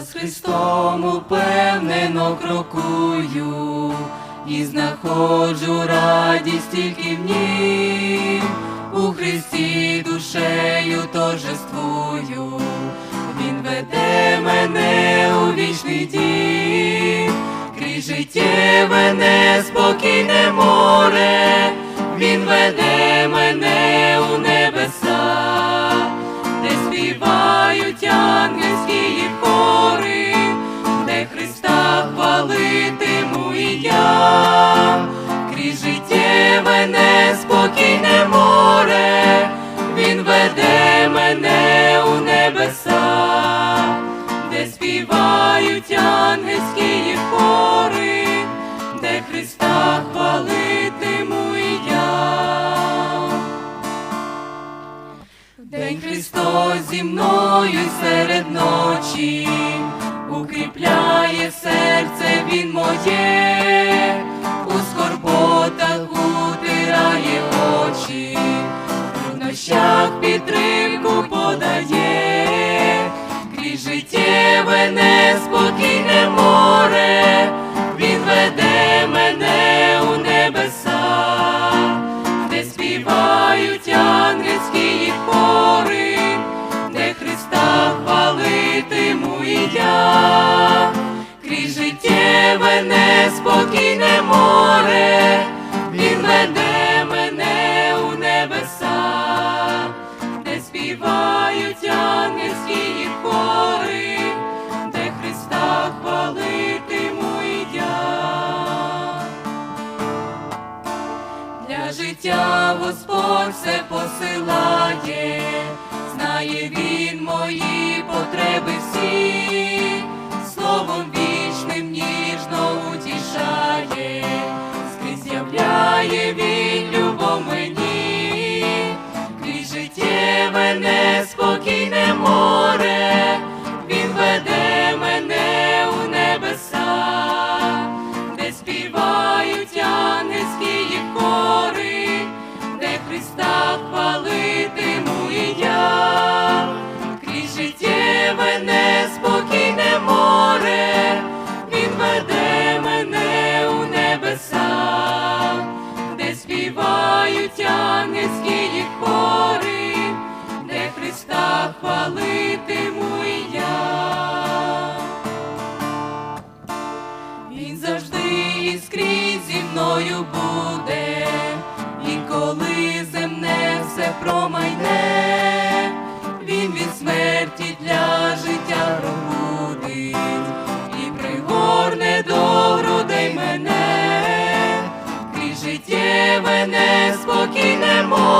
З Христом упевнено крокую і знаходжу радість тільки в нім. У Христі душею торжествую, Він веде мене у вічний дім, крізь життєве неспокійне море, Він веде мене у небеса, де співають ангельські хори, зі мною серед ночі, укріпляє серце Він моє, у скорботах утирає очі, в труднощах підтримку подає, крізь життєве неспокійне море, хвалитиму і я, крізь життєве неспокійне море, Він веде мене у небеса, де співають ангельські хори, де Христа хвалитиму і я. Для життя Господь все посилає, життєве спокійне море, промайне, він від смерті для життя пробудить і пригорне до грудей мене, крізь життєве неспокійне море,